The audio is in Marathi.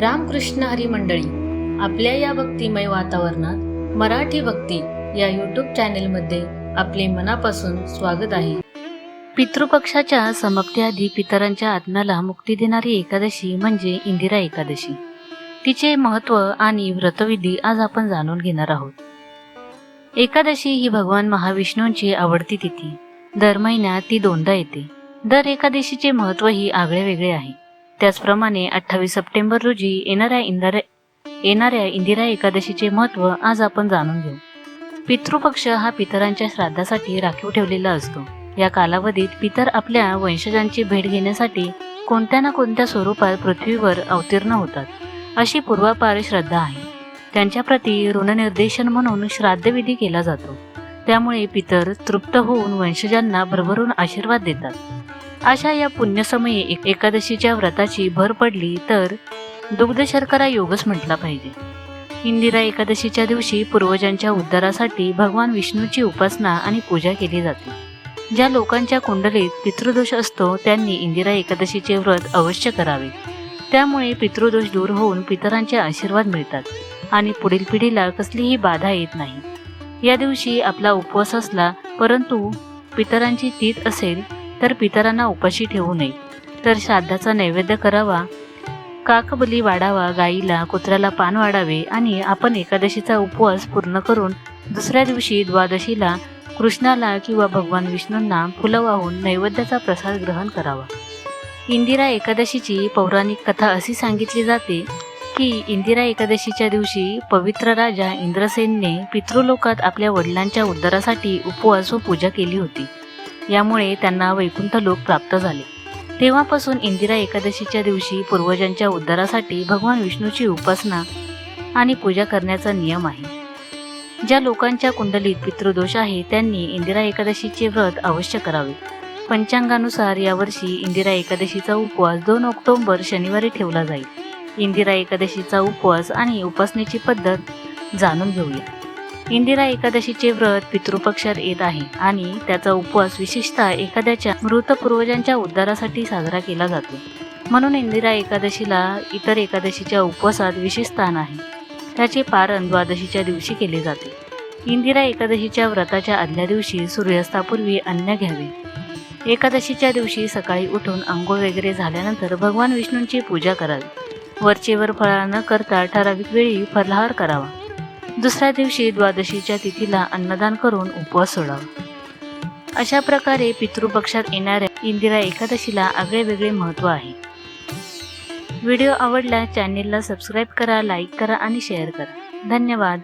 रामकृष्ण हरी मंडळी आपल्या या भक्तिमय वातावरणात मराठी भक्ती या यूट्यूब चॅनेलमध्ये आपले मनापासून स्वागत आहे. पितृपक्षाच्या समाप्तीआधी पितरांच्या आत्म्याला मुक्ती देणारी एकादशी म्हणजे इंदिरा एकादशी. तिचे महत्त्व आणि व्रतविधी आज आपण जाणून घेणार आहोत. एकादशी ही भगवान महाविष्णूंची आवडती तिथी. दर महिन्यात ती दोनदा येते. दर एकादशीचे महत्त्वही आगळे वेगळे आहे. त्याचप्रमाणे अठ्ठावीस सप्टेंबर रोजी येणाऱ्या इंदिरा येणाऱ्या इंदिरा एकादशीचे महत्त्व आज आपण जाणून घेऊ. पितृपक्ष हा पितरांच्या श्राद्धासाठी राखीव ठेवलेला असतो. या कालावधीत पितर आपल्या वंशजांची भेट घेण्यासाठी कोणत्या ना कोणत्या स्वरूपात पृथ्वीवर अवतीर्ण होतात अशी पूर्वापार श्रद्धा आहे. त्यांच्याप्रती ऋणनिर्देशन म्हणून श्राद्धविधी केला जातो. त्यामुळे पितर तृप्त होऊन वंशजांना भरभरून आशीर्वाद देतात. अशा या पुण्यसमयी एक- एकादशीच्या व्रताची भर पडली तर दुग्ध शर्करा योगच म्हटला पाहिजे. इंदिरा एकादशीच्या दिवशी पूर्वजांच्या उद्धारासाठी भगवान विष्णूची उपासना आणि पूजा केली जाते. ज्या लोकांच्या कुंडलीत पितृदोष असतो त्यांनी इंदिरा एकादशीचे व्रत अवश्य करावे. त्यामुळे पितृदोष दूर होऊन पितरांचे आशीर्वाद मिळतात आणि पुढील पिढीला कसलीही बाधा येत नाही. या दिवशी आपला उपवास असला परंतु पितरांची तीत असेल तर पितरांना उपाशी ठेवू नये. तर श्राद्धाचा नैवेद्य करावा. काकबली वाढावा गाईला कुत्र्याला पान वाढावे आणि आपण एकादशीचा उपवास पूर्ण करून दुसऱ्या दिवशी द्वादशीला कृष्णाला किंवा भगवान विष्णूंना फुलं वाहून नैवेद्याचा प्रसाद ग्रहण करावा. इंदिरा एकादशीची पौराणिक कथा अशी सांगितली जाते की इंदिरा एकादशीच्या दिवशी पवित्र राजा इंद्रसेनने पितृलोकात आपल्या वडिलांच्या उद्धारासाठी उपवास व पूजा केली होती. यामुळे त्यांना वैकुंठ लोक प्राप्त झाले. तेव्हापासून इंदिरा एकादशीच्या दिवशी पूर्वजांच्या उद्धारासाठी भगवान विष्णूची उपासना आणि पूजा करण्याचा नियम आहे. ज्या लोकांच्या कुंडलीत पितृदोष आहे त्यांनी इंदिरा एकादशीचे व्रत अवश्य करावे. पंचांगानुसार यावर्षी इंदिरा एकादशीचा उपवास दोन ऑक्टोबर शनिवारी ठेवला जाईल. इंदिरा एकादशीचा उपवास आणि उपासनेची पद्धत जाणून घेऊया. इंदिरा एकादशीचे व्रत पितृपक्षात येत आहे आणि त्याचा उपवास विशेषतः एखाद्याच्या मृत पूर्वजांच्या उद्धारासाठी साजरा केला जातो. म्हणून इंदिरा एकादशीला इतर एकादशीच्या उपवासात विशेष स्थान आहे. त्याचे पारण द्वादशीच्या दिवशी केले जाते. इंदिरा एकादशीच्या व्रताच्या आदल्या दिवशी सूर्यास्तापूर्वी अन्न घ्यावे. एकादशीच्या दिवशी सकाळी उठून आंघोळ वगैरे झाल्यानंतर भगवान विष्णूंची पूजा करावी. वरचेवर फळा न करता ठराविक वेळी फलाहार करावा. दुसऱ्या दिवशी द्वादशीच्या तिथीला अन्नदान करून उपवास सोडावा. अशा प्रकारे पितृपक्षात येणाऱ्या इंदिरा एकादशीला आगळे वेगळे महत्त्व आहे. व्हिडिओ आवडला चॅनेलला सबस्क्राईब करा लाईक करा आणि शेअर करा. धन्यवाद.